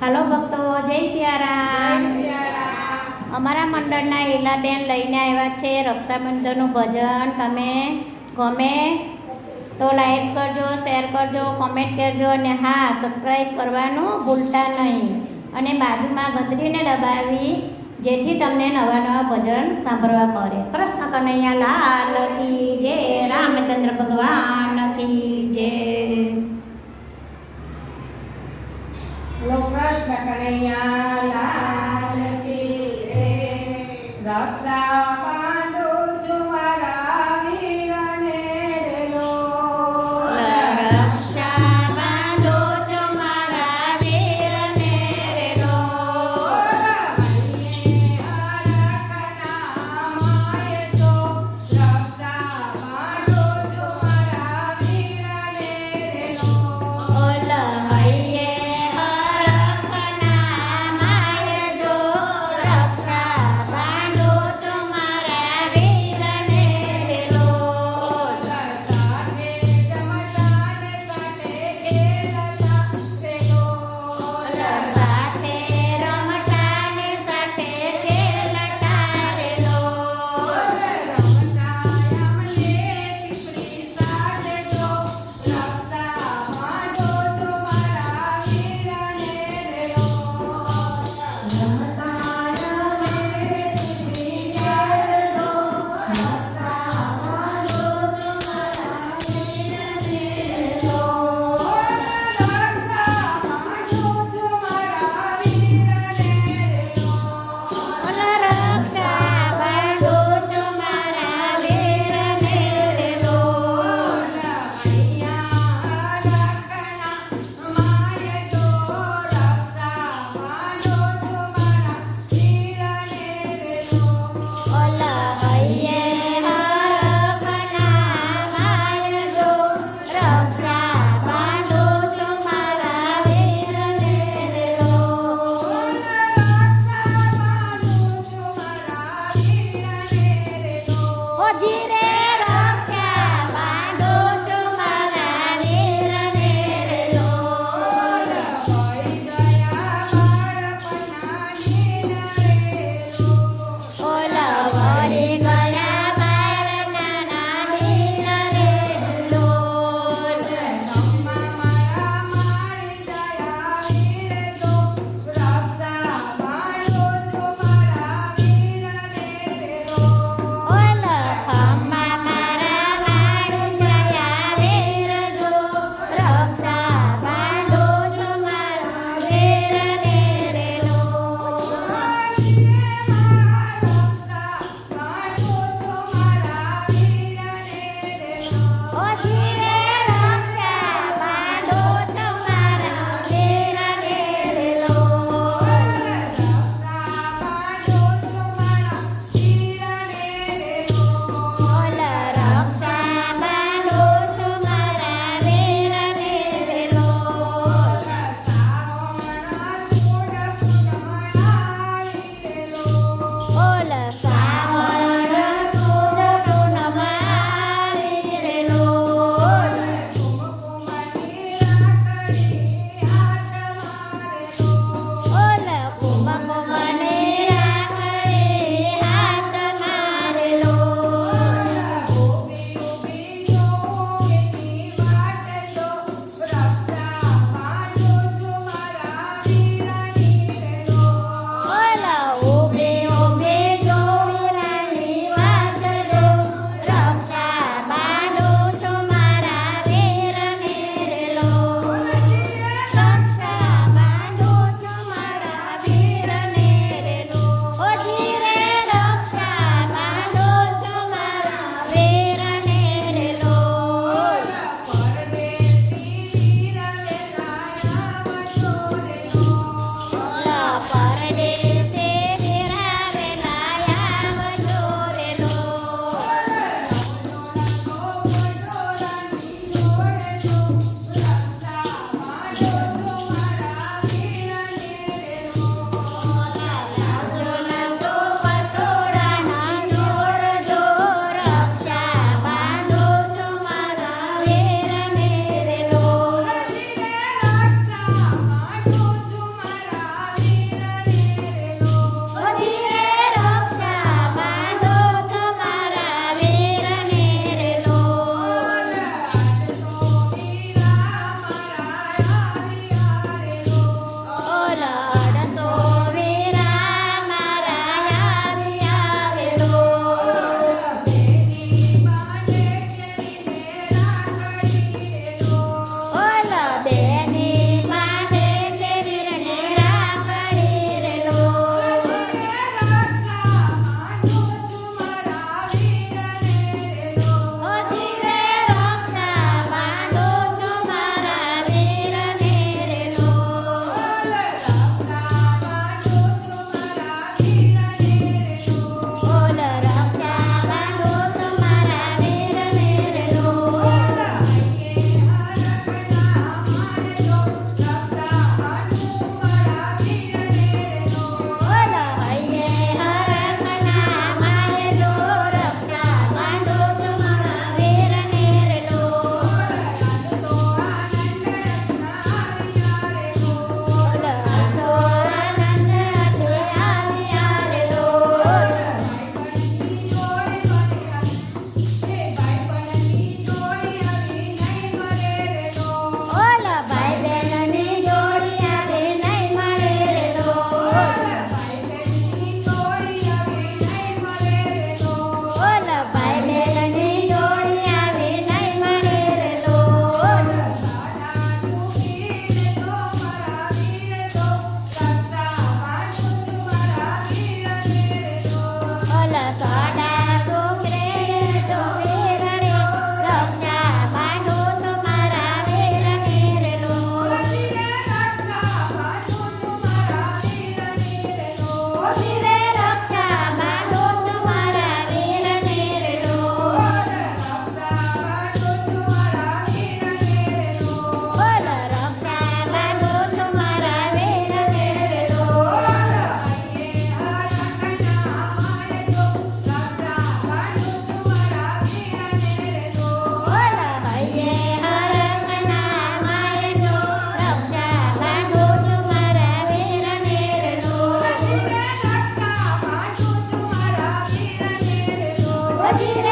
હાલો ભક્તો જય સિયારામ. અમારા મંડળના હીલાબેન લઈને આવ્યા છે રક્ષાબંધનનું ભજન. તમે ગમે તો લાઈક કરજો શેર કરજો કોમેન્ટ કરજો અને હા સબસ્ક્રાઈબ કરવાનું ભૂલતા નહીં. અને બાજુમાં ગંદરીને દબાવી જેથી તમને નવા નવા ભજન સાંભળવા મળે. કૃષ્ણ કનૈયા લાલ કી જય રામચંદ્ર ભગવાન કી જય. કૃષ્ણ કનૈયા લાલ કી રક્ષા I'll.